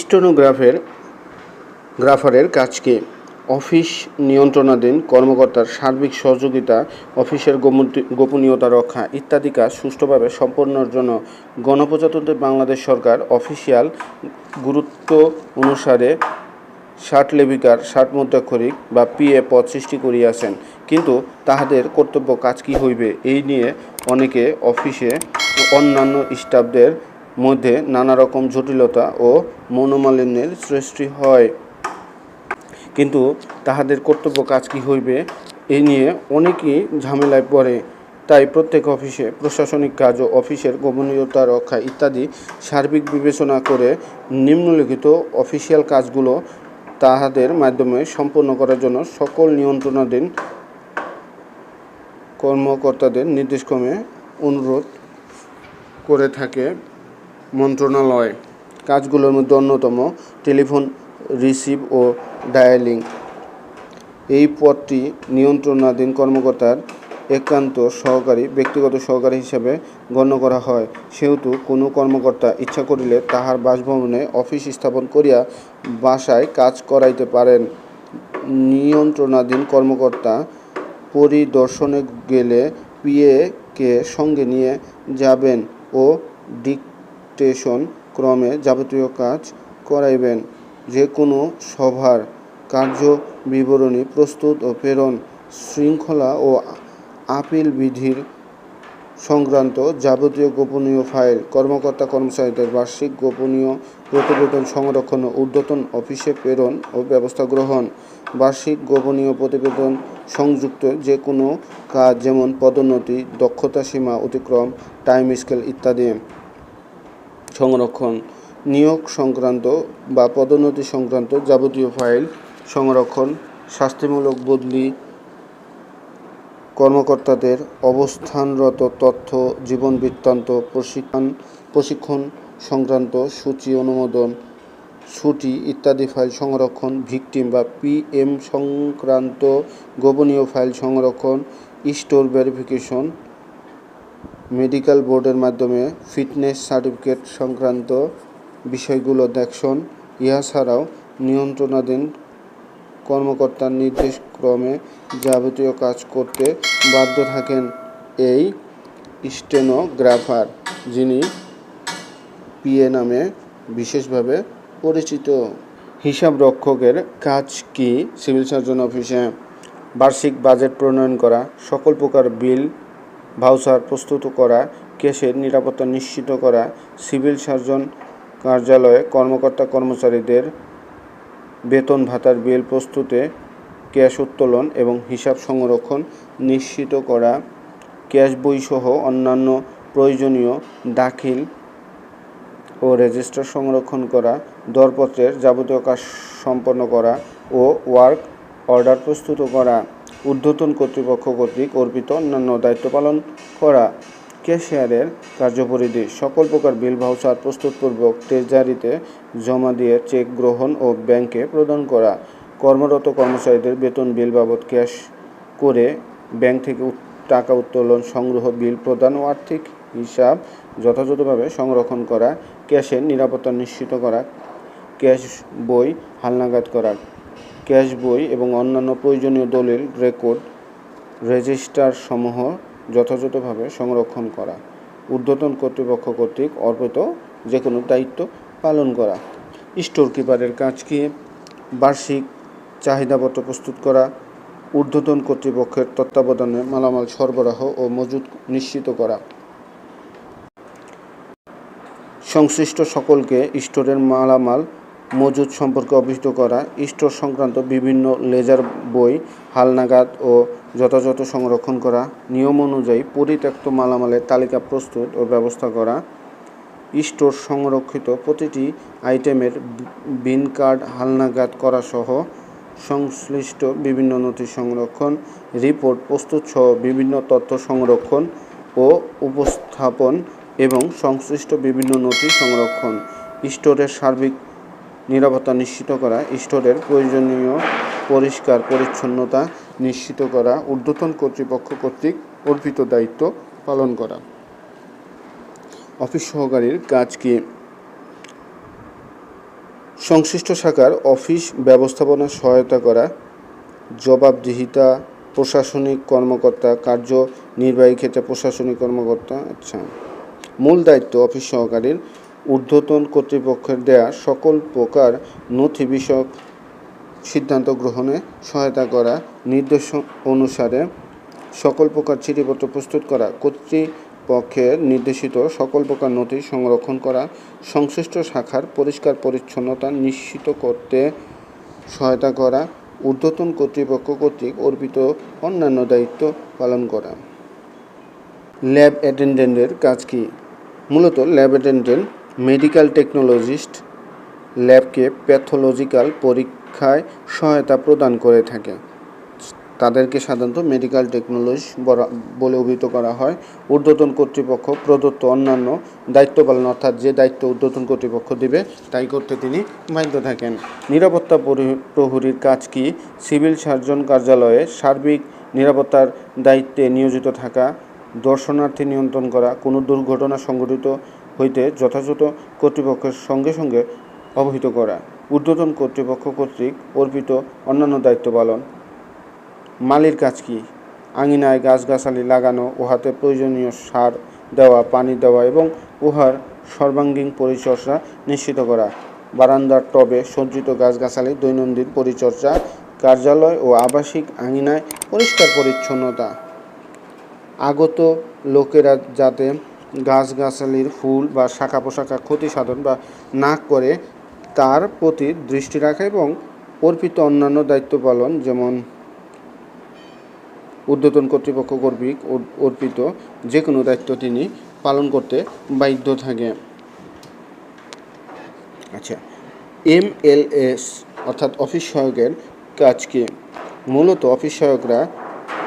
স্টেনোগ্রাফের, গ্রাফারের কাজকে অফিস নিয়ন্ত্রণাধীন কর্মকর্তার সার্বিক সহযোগিতা, অফিসের গোপনীয়তা রক্ষা ইত্যাদি কাজ সুষ্ঠুভাবে সম্পন্নের জন্য গণপ্রজাতন্ত্রী বাংলাদেশ সরকার অফিসিয়াল গুরুত্ব অনুসারে ষাট লেবিকার ষাট মুদ্রাক্ষরিক বা পিএ পদ সৃষ্টি করিয়াছেন। কিন্তু তাহাদের কর্তব্য কাজ কি হইবে এই নিয়ে অনেকে অফিসে অন্যান্য স্টাফদের মধ্যে নানা রকম জটিলতা ও মনোমালিন্যের সৃষ্টি হয়। কিন্তু তাহাদের কর্তব্য কাজ কি হইবে এই নিয়ে অনেকেই ঝামেলায় পড়ে। তাই প্রত্যেক অফিসে প্রশাসনিক কাজ ও অফিসের গোপনীয়তা রক্ষা ইত্যাদি সার্বিক বিবেচনা করে নিম্নলিখিত অফিসিয়াল কাজগুলো তাহাদের মাধ্যমে সম্পন্ন করার জন্য সকল নিয়ন্ত্রণাধীন কর্মকর্তাদের নির্দেশক্রমে অনুরোধ করে থাকে। মন্ত্রণালয়। কাজগুলোর মধ্যে অন্যতম টেলিফোন রিসিভ ও ডায়ালিং। এই পদটি নিয়ন্ত্রণাধীন কর্মকর্তার একান্ত সহকারী, ব্যক্তিগত সহকারী হিসাবে গণ্য করা হয়। সেহেতু কোনো কর্মকর্তা ইচ্ছা করিলে তাহার বাসভবনে অফিস স্থাপন করিয়া বাসায় কাজ করাইতে পারেন। নিয়ন্ত্রণাধীন কর্মকর্তা পরিদর্শনে গেলে পিএকে সঙ্গে নিয়ে যাবেন ও ডিকটেশন ক্রমে যাবতীয় কাজ করাইবেন। যে কোনো সভার কার্য বিবরণী প্রস্তুত ও প্রেরণ শৃঙ্খলা ও আপিল বিধির সংক্রান্ত যাবতীয় গোপনীয় ফাইল, কর্মকর্তা কর্মচারীদের বার্ষিক গোপনীয় প্রতিবেদন সংরক্ষণ ও ঊর্ধ্বতন অফিসে প্রেরণ ও ব্যবস্থা গ্রহণ, বার্ষিক গোপনীয় প্রতিবেদন সংযুক্ত যে কোনো কাজ যেমন পদোন্নতি, দক্ষতা সীমা অতিক্রম, টাইম স্কেল ইত্যাদি। সংরক্ষণ, নিয়োগ সংক্রান্ত বা পদোন্নতি সংক্রান্ত যাবতীয় ফাইল সংরক্ষণ, শাস্তিমূলক বদলি, কর্মকর্তাদের অবস্থানরত তথ্য, জীবন বৃত্তান্ত, প্রশিক্ষণ প্রশিক্ষণ সংক্রান্ত সূচি অনুমোদন, ছুটি ইত্যাদি ফাইল সংরক্ষণ, ভিকটিম বা পিএম সংক্রান্ত গোপনীয় ফাইল সংরক্ষণ, স্টোর ভেরিফিকেশন মেডিকেল বোর্ডের মাধ্যমে ফিটনেস সার্টিফিকেট সংক্রান্ত বিষয়গুলো দেখশন ইহা ছাড়াও নিয়ন্ত্রণাধীন কর্মকর্তার নির্দেশক্রমে যাবতীয় কাজ করতে বাধ্য থাকেন এই স্টেনোগ্রাফার, যিনি পিএ নামে বিশেষভাবে পরিচিত। হিসাব রক্ষকের কাজ কি? সিভিল সার্জন অফিসে বার্ষিক বাজেট প্রণয়ন করা, সকল প্রকার বিল ভাউচার প্রস্তুত করা, কেসের নিরাপত্তা নিশ্চিত করা, সিভিল সার্জন কার্যালয়ে কর্মকর্তা কর্মচারীদের বেতন ভাতার বিল প্রস্তুতে ক্যাশ উত্তোলন এবং হিসাব সংরক্ষণ নিশ্চিত করা, ক্যাশ বইসহ অন্যান্য প্রয়োজনীয় দাখিল ও রেজিস্টার সংরক্ষণ করা, দরপত্রের যাবতীয় কাজ সম্পন্ন করা ও ওয়ার্ক অর্ডার প্রস্তুত করা। ঊর্ধ্বতন কর্তৃপক্ষ কর্তৃক অর্পিত অন্যান্য দায়িত্ব পালন করা ক্যাশিয়ারের কার্যপরিধি সকল প্রকার বিল ভাউচার প্রস্তুতপূর্বক ট্রেজারিতে জমা দিয়ে চেক গ্রহণ ও ব্যাংকে প্রদান করা। কর্মরত কর্মচারীদের বেতন বিল বাবদ ক্যাশ করে ব্যাংক থেকে টাকা উত্তোলন সংগ্রহ বিল প্রদান ও আর্থিক হিসাব যথাযথভাবে সংরক্ষণ করা, ক্যাশের নিরাপত্তা নিশ্চিত করা, ক্যাশ বই হালনাগাদ করা। ক্যাশ বই এবং অন্যান্য প্রয়োজনীয় দলিল রেকর্ড রেজিস্টার সমূহ যথাযথভাবে সংরক্ষণ করা। ঊর্ধ্বতন কর্তৃপক্ষ কর্তৃক অর্পিত যে কোনো দায়িত্ব পালন করা। স্টোর কিপারের কাজ কি? বার্ষিক চাহিদাপত্র প্রস্তুত করা। ঊর্ধ্বতন কর্তৃপক্ষের তত্ত্বাবধানে মালামাল সরবরাহ ও মজুত নিশ্চিত করা। সংশ্লিষ্ট সকলকে স্টোরের মালামাল মজুদ সম্পর্কে অবহিত করা, স্টোর সংক্রান্ত বিভিন্ন লেজার বই, হালনাগাদ ও যথাযথ সংরক্ষণ করা, নিয়ম অনুযায়ী পরিত্যক্ত মালামালের তালিকা প্রস্তুত ও ব্যবস্থা করা, স্টোর সংরক্ষিত প্রতিটি আইটেমের বিন কার্ড, হালনাগাদ করা সহ সংশ্লিষ্ট বিভিন্ন নথি সংরক্ষণ, রিপোর্ট প্রস্তুত সহ বিভিন্ন তথ্য সংরক্ষণ ও উপস্থাপন এবং সংশ্লিষ্ট বিভিন্ন নথি সংরক্ষণ। স্টোরের সার্বিক নিরাপত্তা নিশ্চিত করা, স্টোরের প্রয়োজনীয় পরিষ্কার পরিচ্ছন্নতা নিশ্চিত করা, ঊর্ধ্বতন কর্তৃপক্ষ কর্তৃক অর্পিত দায়িত্ব পালন করা। অফিস সহকারীর কাজ কি? সংশ্লিষ্ট শাখার অফিস ব্যবস্থাপনা সহায়তা করা, জবাবদিহিতা, প্রশাসনিক কর্মকর্তা কার্য নির্বাহী ক্ষেত্রে প্রশাসনিক কর্মকর্তা আচ্ছা। মূল দায়িত্ব অফিস সহকারীর ঊর্ধ্বতন কর্তৃপক্ষের দেয়া সকল প্রকার নথি বিষয়ক সিদ্ধান্ত গ্রহণে সহায়তা করা নির্দেশ অনুসারে সকল প্রকার চিঠিপত্র প্রস্তুত করা কর্তৃপক্ষের নির্দেশিত সকল প্রকার নথি সংরক্ষণ করা, সংশ্লিষ্ট শাখার পরিষ্কার পরিচ্ছন্নতা নিশ্চিত করতে সহায়তা করা, ঊর্ধ্বতন কর্তৃপক্ষ কর্তৃক অর্পিত অন্যান্য দায়িত্ব পালন করা। ল্যাব অ্যাটেন্ডেন্টের কাজ কি? মূলত ল্যাব অ্যাটেন্ডেন্ট মেডিকেল টেকনোলজিস্ট ল্যাবকে প্যাথোলজিক্যাল পরীক্ষায় সহায়তা প্রদান করে থাকে। তাদেরকে সাধারণত মেডিকেল টেকনোলজি বলে অভিহিত করা হয়। ঊর্ধ্বতন কর্তৃপক্ষ, প্রদত্ত অন্যান্য দায়িত্ব পালন অর্থাৎ যে দায়িত্ব ঊর্ধ্বতন কর্তৃপক্ষ দিবে, তাই করতে তিনি বাধ্য থাকেন। নিরাপত্তা পরি- প্রহরীর কাজ কি? সিভিল সার্জন কার্যালয়ে সার্বিক নিরাপত্তার দায়িত্বে নিয়োজিত থাকা, দর্শনার্থী নিয়ন্ত্রণ করা, কোনো দুর্ঘটনা সংঘটিত হইতে যথাযথ কর্তৃপক্ষের সঙ্গে সঙ্গে অবহিত করা। ঊর্ধ্বতন কর্তৃপক্ষ কর্তৃক অর্পিত অন্যান্য দায়িত্ব পালন। মালির কাজ কি? আঙিনায় গাছগাছালি লাগানো, উহাতে প্রয়োজনীয় সার দেওয়া, পানি দেওয়া এবং উহার সর্বাঙ্গীন পরিচর্যা নিশ্চিত করা। বারান্দার টবে সজ্জিত গাছগাছালি, দৈনন্দিন পরিচর্যা, কার্যালয় ও আবাসিক আঙিনায় পরিষ্কার পরিচ্ছন্নতা। আগত লোকেরা যাতে গাছগাছালির ফুল বা শাখা পোশাখা ক্ষতি সাধন বা না করে তার প্রতি দৃষ্টি রাখা এবং অর্পিত অন্যান্য দায়িত্ব পালন, যেমন ঊর্ধ্বতন কর্তৃপক্ষ কর্তৃক অর্পিত যে কোনো দায়িত্ব তিনি পালন করতে বাধ্য থাকে। আচ্ছা এম এল এস অর্থাৎ অফিস সহায়কের কাজ কি? মূলত অফিস সহায়করা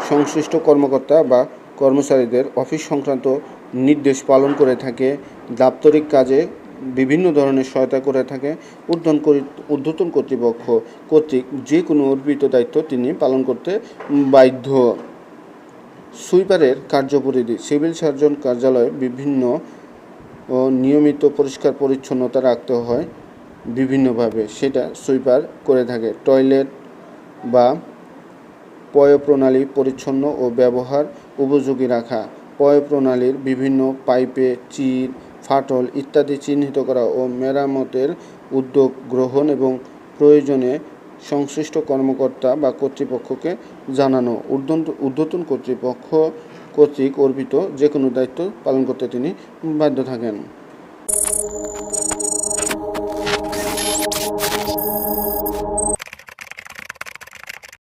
সংশ্লিষ্ট কর্মকর্তা বা কর্মচারীদের অফিস সংক্রান্ত নির্দেশ পালন করে থাকে, দাপ্তরিক কাজে বিভিন্ন ধরনের সহায়তা করে থাকে ঊর্ধ্বন ঊর্ধ্বতন কর্তৃপক্ষ কর্তৃক যে কোনো অর্পিত দায়িত্ব তিনি পালন করতে বাধ্য। সুইপারের কার্যপরিধি, সিভিল সার্জন কার্যালয়ে বিভিন্ন ও নিয়মিত পরিষ্কার পরিচ্ছন্নতা রাখতে হয় বিভিন্নভাবে। সেটা সুইপার করে থাকে। টয়লেট বা পয় প্রণালী পরিচ্ছন্ন ও ব্যবহার উপযোগী রাখা। পয় প্রণালীর বিভিন্ন পাইপে চির, ফাটল ইত্যাদি চিহ্নিত করা ও মেরামতের উদ্যোগ গ্রহণ এবং প্রয়োজনে সংশ্লিষ্ট কর্মকর্তা বা কর্তৃপক্ষকে জানানো। ঊর্ধ্বতন কর্তৃপক্ষ কর্তৃক অর্পিত যে কোনো দায়িত্ব পালন করতে তিনি বাধ্য থাকেন।